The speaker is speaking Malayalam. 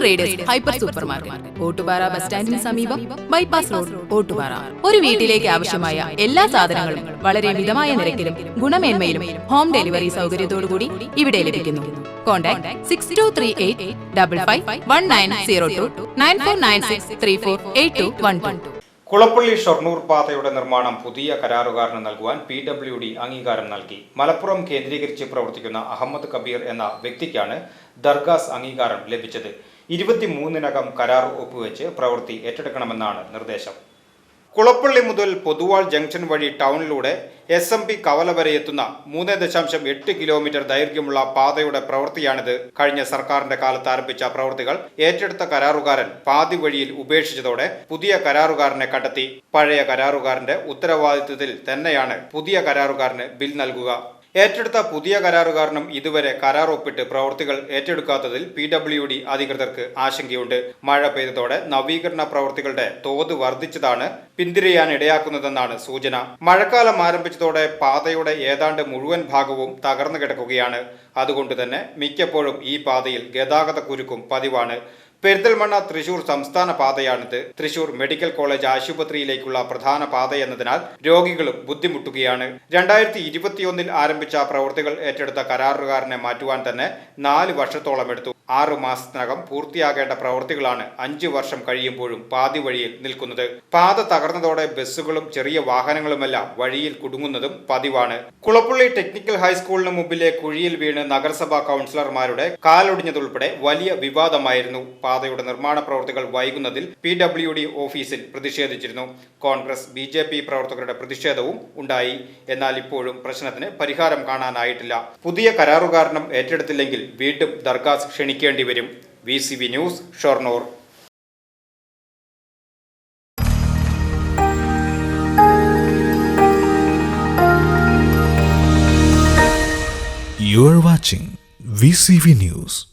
Traders hyper super market Ottupara bus സ്റ്റാൻഡിന് സമീപം ബൈപ്പാസ് റോഡ് ഓട്ടുപാറ ഒരു വീട്ടിലേക്ക് ആവശ്യമായ എല്ലാ സാധനങ്ങളും വളരെ മിതമായ നിരക്കിലും ഗുണമേന്മയിലും ഹോം ഡെലിവറി സൗകര്യത്തോടുകൂടി ഇവിടെ ലഭിക്കുന്നു. Contact six two three eight double five one nine zero two nine four nine six three four eight two one two Kulappully Shoranur പാതയുടെ നിർമ്മാണം പുതിയ കരാറുകാരന് നൽകുവാൻ പി ഡബ്ല്യു ഡി അംഗീകാരം നൽകി. മലപ്പുറം കേന്ദ്രീകരിച്ച് പ്രവർത്തിക്കുന്ന അഹമ്മദ് കബീർ എന്ന വ്യക്തിക്കാണ് ദർഗാസ് അംഗീകാരം ലഭിച്ചത്. ഇരുപത്തിമൂന്നിനകം കരാർ ഒപ്പുവെച്ച് പ്രവൃത്തി ഏറ്റെടുക്കണമെന്നാണ് നിർദ്ദേശം. കുളപ്പള്ളി മുതൽ പൊതുവാൾ ജംഗ്ഷൻ വഴി ടൗണിലൂടെ എസ് എം പി കവല വരെ എത്തുന്ന മൂന്ന് ദശാംശം എട്ട് കിലോമീറ്റർ ദൈർഘ്യമുള്ള പാതയുടെ പ്രവൃത്തിയാണിത്. കഴിഞ്ഞ സർക്കാരിന്റെ കാലത്ത് ആരംഭിച്ച പ്രവൃത്തികൾ ഏറ്റെടുത്ത കരാറുകാരൻ പാതി വഴിയിൽ ഉപേക്ഷിച്ചതോടെ പുതിയ കരാറുകാരനെ കണ്ടെത്തി. പഴയ കരാറുകാരന്റെ ഉത്തരവാദിത്വത്തിൽ തന്നെയാണ് പുതിയ കരാറുകാരന് ബിൽ നൽകുക. ഏറ്റെടുത്ത പുതിയ കരാറുകാരനും ഇതുവരെ കരാർ ഒപ്പിട്ട് പ്രവൃത്തികൾ ഏറ്റെടുക്കാത്തതിൽ പി ഡബ്ല്യു ഡി അധികൃതർക്ക് ആശങ്കയുണ്ട്. മഴ പെയ്തതോടെ നവീകരണ പ്രവൃത്തികളുടെ തോത് വർദ്ധിച്ചതാണ് പിന്തിരിയാൻ ഇടയാക്കുന്നതെന്നാണ് സൂചന. മഴക്കാലം ആരംഭിച്ചതോടെ പാതയുടെ ഏതാണ്ട് മുഴുവൻ ഭാഗവും തകർന്നു കിടക്കുകയാണ്. അതുകൊണ്ട് തന്നെ മിക്കപ്പോഴും ഈ പാതയിൽ ഗതാഗത കുരുക്കും പതിവാണ്. പെരിന്തൽമണ്ണ തൃശൂർ സംസ്ഥാന പാതയാണിത്. തൃശൂർ മെഡിക്കൽ കോളേജ് ആശുപത്രിയിലേക്കുള്ള പ്രധാന പാതയെന്നതിനാൽ രോഗികളും ബുദ്ധിമുട്ടുകയാണ്. രണ്ടായിരത്തി ഇരുപത്തിയൊന്നിൽ ആരംഭിച്ച പ്രവൃത്തികൾ ഏറ്റെടുത്ത കരാറുകാരനെ മാറ്റുവാൻ തന്നെ നാല് വർഷത്തോളം എടുത്തു. ആറു മാസത്തിനകം പൂർത്തിയാകേണ്ട പ്രവൃത്തികളാണ് അഞ്ചു വർഷം കഴിയുമ്പോഴും പാതി വഴിയിൽ നിൽക്കുന്നത്. പാത തകർന്നതോടെ ബസ്സുകളും ചെറിയ വാഹനങ്ങളുമെല്ലാം വഴിയിൽ കുടുങ്ങുന്നതും പതിവാണ്. കുളപ്പുള്ളി ടെക്നിക്കൽ ഹൈസ്കൂളിന് മുമ്പിലെ കുഴിയിൽ വീണ് നഗരസഭാ കൗൺസിലർമാരുടെ കാലൊടിഞ്ഞതുൾപ്പെടെ വലിയ വിവാദമായിരുന്നു. പാതയുടെ നിർമ്മാണ പ്രവൃത്തികൾ വൈകുന്നതിൽ പി ഡബ്ല്യു ഡി ഓഫീസിൽ പ്രതിഷേധിച്ചിരുന്നു. കോൺഗ്രസ് ബി ജെ പി പ്രവർത്തകരുടെ പ്രതിഷേധവും ഉണ്ടായി. എന്നാൽ ഇപ്പോഴും പ്രശ്നത്തിന് പരിഹാരം കാണാനായിട്ടില്ല. പുതിയ കരാറുകാരനം ഏറ്റെടുത്തില്ലെങ്കിൽ വീണ്ടും ദർഗാസ് ക്ഷണിക്കേണ്ടി വരും. V C V news Shoranur. You are watching VCV News.